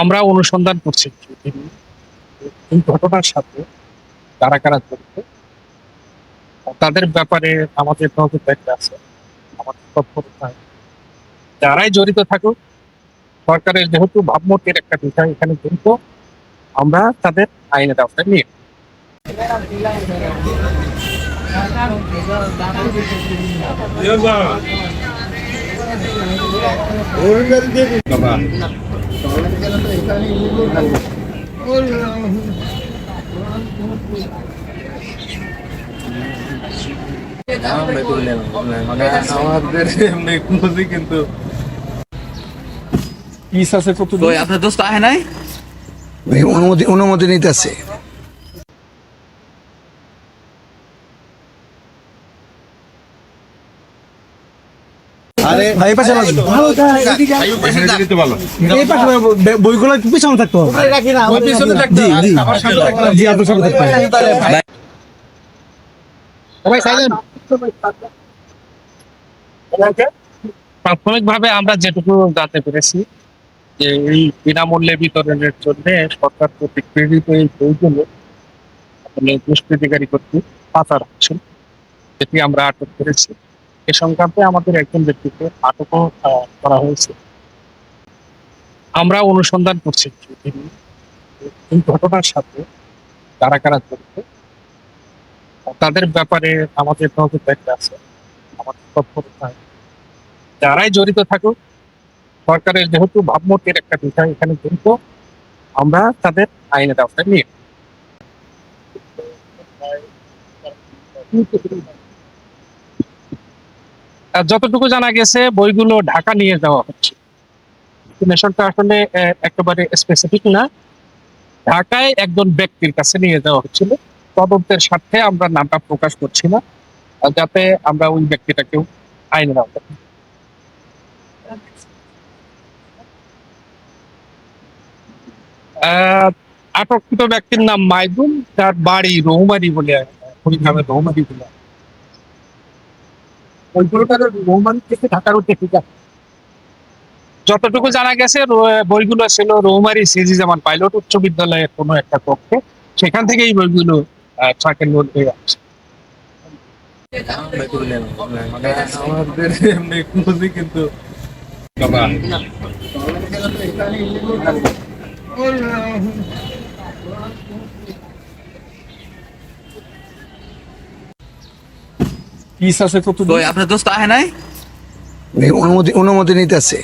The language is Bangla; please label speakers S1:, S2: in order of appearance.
S1: আমরা অনুসন্ধান করছি। এই ঘটনার সাথে কারা কারা জড়িত, তাদের ব্যাপারে আমাদের আছে, আমাদের তৎপরতা যারাই জড়িত থাকুক, সরকারের যেহেতু ভাবমূর্তির একটা বিষয় এখানে জড়িত, আমরা তাদের আইনের আওতায় নিয়ে
S2: মানে আমাদের এমনি কিন্তু পিস আছে কত
S3: তো আপনার দোস্ত আহে নাই
S4: অনুমতি অনুমতি নিতেছে ভাই এই পাশে আসুন। এই পাশে ব- বইগুলো একটু পিছনে থাকতো জি জি। জি আপনার সামনে থাকতে হবে।
S1: প্রাথমিকভাবে আমরা যেটুকু জানতে পেরেছি যে এই বিনামূল্যে বিতরণের জন্য সরকার কর্তৃক প্রেরিত এই বইগুলো আসলে দুষ্কৃতিকারী কর্তৃক পাচার হচ্ছিল যেটি আমরা আটক করেছি। এ সংক্রান্তে আমাদের একজন ব্যক্তিকে আটকও করা হয়েছে। আমরা অনুসন্ধান করছি এই- ঘটনার সাথে কারা কারা জড়িত। তাদের ব্যাপারে আমাদের নজরদারি আছে, আমাদের তৎপরতা যারাই জড়িত থাকুক, সরকারের যেহেতু ভাবমূর্তির একটা বিষয় এখানে জড়িত, আমরা তাদের আইনের আওতায় নিয়ে যতটুকু জানা গেছে, বইগুলো ঢাকা নিয়ে যাওয়া হচ্ছে। নেশনটা আসলে একেবারে স্পেসিফিক না। ঢাকায় একজন ব্যক্তির কাছে নিয়ে যাওয়া হচ্ছিল। তদন্তের আমরা নামটা প্রকাশ করছি না যাতে আমরা ওই ব্যক্তিটাকেও আটককৃত ব্যক্তির নাম মাইদুল, তার বাড়ি রৌমারি বলে কুড়িগ্রামের রৌমারি বলে। ওইগুলোটার রৌমারি থেকে উদ্দেশ্যে যায়। যতটুকু জানা গেছে বইগুলো ছিল রৌমারি সিজি, যেমন পাইলট উচ্চ বিদ্যালয়ের কোনো একটা কক্ষে সেখান থেকে এই বইগুলো ট্রাকের
S2: এমনি খুঁজি কিন্তু পিস আছে কত
S3: দই আপনার দোস্ত আহে নাই?
S4: অনুমতি অনুমতি নিতেছে।